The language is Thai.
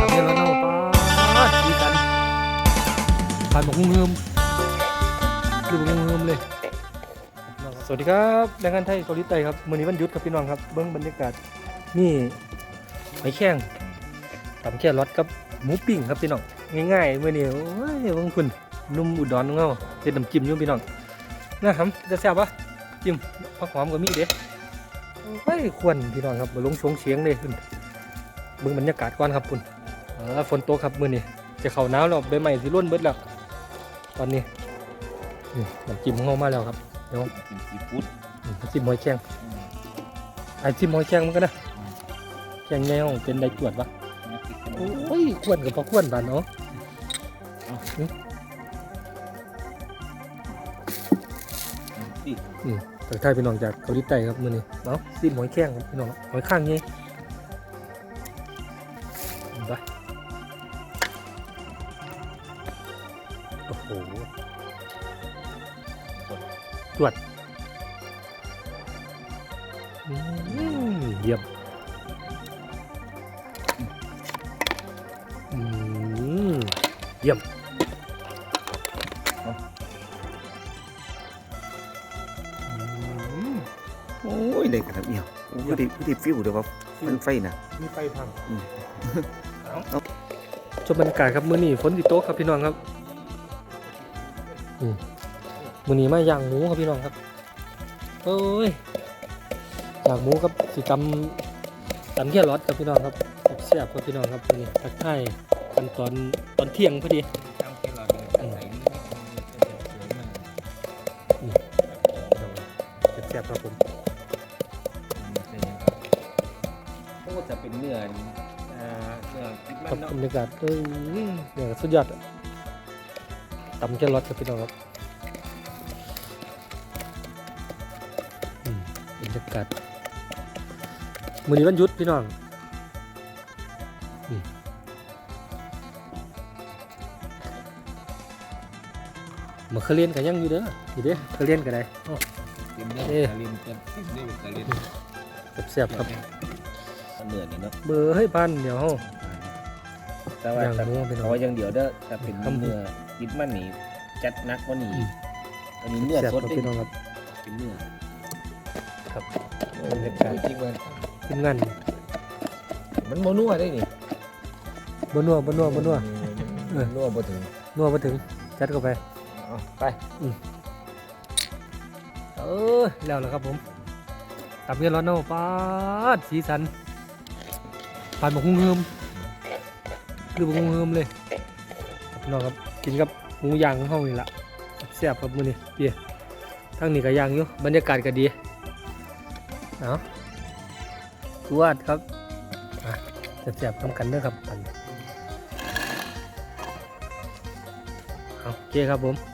ทำเยลโน่ป้าดีกันผ่านบอกงเงิมดูบอกงเงิมเลย สวัสดีครับแรงงานไทยเกาหลีใต้ครับมือนี้วันหยุดครับพี่น้องครับ เบื้องบรรยากาศนี่หอยแข้งตำแค่รสกับหมูปิ้งครับพี่น้องง่ายๆมือนี้โอ้ยบางคุณนุ่มอุดรเงาเฮ็ดน้ำจิ้มอยู่พี่น้องนะครับจะแซ่บปะจิ้มผักหอมกับมีเด้เฮ้ยควรพี่น้องครับมาลงชงเสียงเลย บิ่งบรรยากาศก่อนครับคุณเออฝนตกครับมื้อนี้จะเข้าหนาวแล้วใบไม้สิร่นเบิดแล้วตอนนี้นี่น้ำจิ้มของเรามาแล้วครับเดี๋ยวกินซีฟู้ดอืมจิ้มหอยแครงไอ้จิ้มหอยแครงมันก็นะแครงแนวเป็นไดจวดปะโอ้ยขวนกับพอขวนบานเนาะปีกแต่ถ้ายพี่น้องจากเกาหลีใต้ครับมื้อนี้เนาะจิ้มหอยแครงครับพี่น้องหอยข้างไอ้โหจวดอืมเยี่ยมอืมเยี่ยมอืมโอ้ยได้ขนาดเดียวโอ้ยได้ได้ฟิวเดี๋ยวว่ามันไฟนะมีไฟพังอืมชมบรรยากาศครับมื้อนี้ฝนติโต๊ะครับพี่น้องครับอื มมื้อนี้มาย่างหมูครับพี่น้องครับโอ้ยย่างหมูกับสิตำตำเกี๊ยวรสครับพี่น้องครับแซ่บครับพี่น้องครับมื้อนี้ทักทายกันตอนตอนเที่ยงพอดีทำแค่เราเนี่ยใส่นี่สวยมากแซ่บๆครับผมโอ้จะเป็นเนื้ออ่าเนื้อติดมัครับนเนาะบรรยากาศเอ้ยเนี่ยสุดยอดอะ ตำเกี๊ยวรสครับพี่น้องครับอืมบรรยากาศมื้อนี้วันหยุดพี่น้องอืมมาเคยเรียนกันยังอยู่เด้ออยู่เด้อเคยเรียนกันได้อ้าวกินได้เอ๊ะกะลินจะกินได้กะลินแซ่บๆครับเนื้อนี่เนาะเบอร์ให้พันเดี๋ยวเฮาแต่ว่าย่างแต่หมูพี่น้องขออย่างเดียวเด้อถ้าเป็นครับเนื้อ ติดมันนี่จัดหนักกว่านี้อืมอันนี้เนื้อแซ่บสดครับเด้พี่น้องครับเป็นเนื้อครับโอ้ยจริงๆมันทีมงานมันโมนัวได้นี่บ่นัวบ่นัวบ่นัว เออ นัวบ่ถึงนัวมาถึงจัดเข้าไป เอาไปเออแล้วแล้วครับผมตับเยร้อนเนาะปาดสีสันปานบกฮุ้งเฮิมคือบกฮุ้งเฮิมเลยครับพี่น้องครับ กินกับหมูย่างของห้องนี่แหละแซ่บครับมื้อนี้เปียทั้งนี้ก็ย่างอยู่บรรยากาศก็ดีเอาทวดครับอะแซ่บทำกันเด้อครับโอเคครับผม